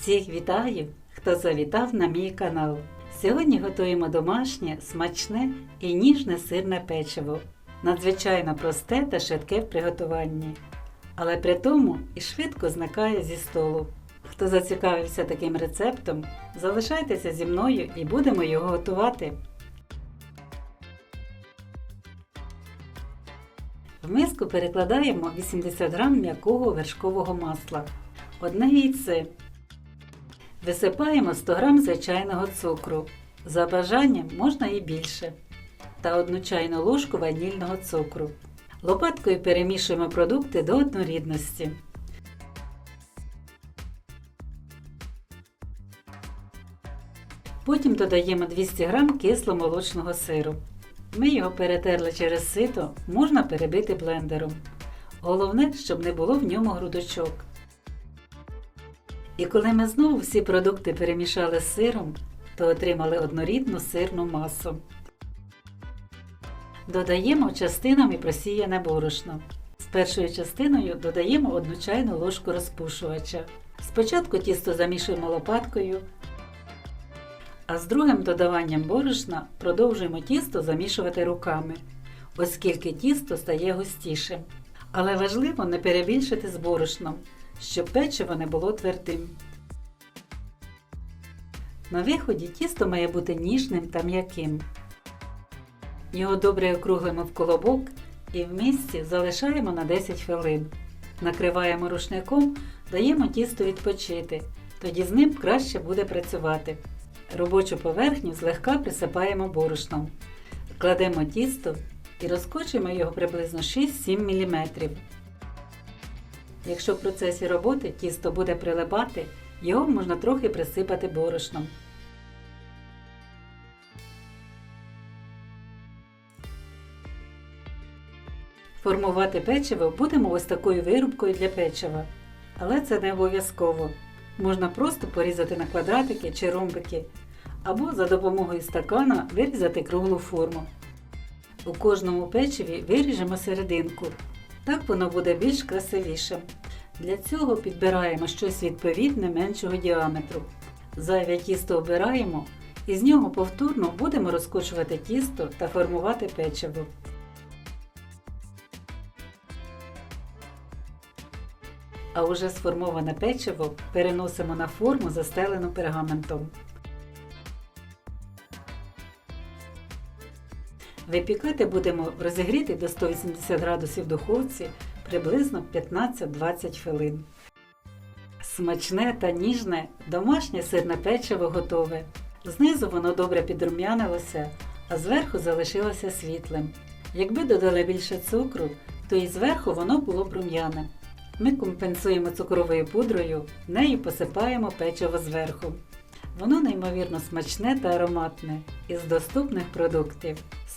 Всіх вітаю, хто завітав на мій канал. Сьогодні готуємо домашнє, смачне і ніжне сирне печиво. Надзвичайно просте та швидке в приготуванні. Але при тому і швидко зникає зі столу. Хто зацікавився таким рецептом, залишайтеся зі мною і будемо його готувати. В миску перекладаємо 80 г м'якого вершкового масла, одне яйце. Висипаємо 100 г звичайного цукру. За бажанням можна і більше. Та 1 чайну ложку ванільного цукру. Лопаткою перемішуємо продукти до однорідності. Потім додаємо 200 г кисломолочного сиру. Ми його перетерли через сито, можна перебити блендером. Головне, щоб не було в ньому грудочок. І коли ми знову всі продукти перемішали з сиром, то отримали однорідну сирну масу. Додаємо частинами просіяне борошно. З першою частиною додаємо 1 чайну ложку розпушувача. Спочатку тісто замішуємо лопаткою, а з другим додаванням борошна продовжуємо тісто замішувати руками, оскільки тісто стає густішим. Але важливо не перебільшити з борошном, щоб печиво не було твердим. На виході тісто має бути ніжним та м'яким. Його добре округлимо в колобок і в місці залишаємо на 10 хвилин. Накриваємо рушником, даємо тісто відпочити, тоді з ним краще буде працювати. Робочу поверхню злегка присипаємо борошном. Кладемо тісто і розкочуємо його приблизно 6-7 мм. Якщо в процесі роботи тісто буде прилипати, його можна трохи присипати борошном. Формувати печиво будемо ось такою вирубкою для печива. Але це не обов'язково. Можна просто порізати на квадратики чи ромбики, або за допомогою стакана вирізати круглу форму. У кожному печиві виріжемо серединку. Так воно буде більш красивішим. Для цього підбираємо щось відповідне меншого діаметру. Зайве тісто обираємо і з нього повторно будемо розкочувати тісто та формувати печиво. А уже сформоване печиво переносимо на форму, застелену пергаментом. Випікати будемо розігріти до 180 градусів духовці приблизно 15-20 хвилин. Смачне та ніжне домашнє сирне печиво готове. Знизу воно добре підрум'янилося, а зверху залишилося світлим. Якби додали більше цукру, то і зверху воно було б рум'яне. Ми компенсуємо цукровою пудрою, нею посипаємо печиво зверху. Воно неймовірно смачне та ароматне із доступних продуктів.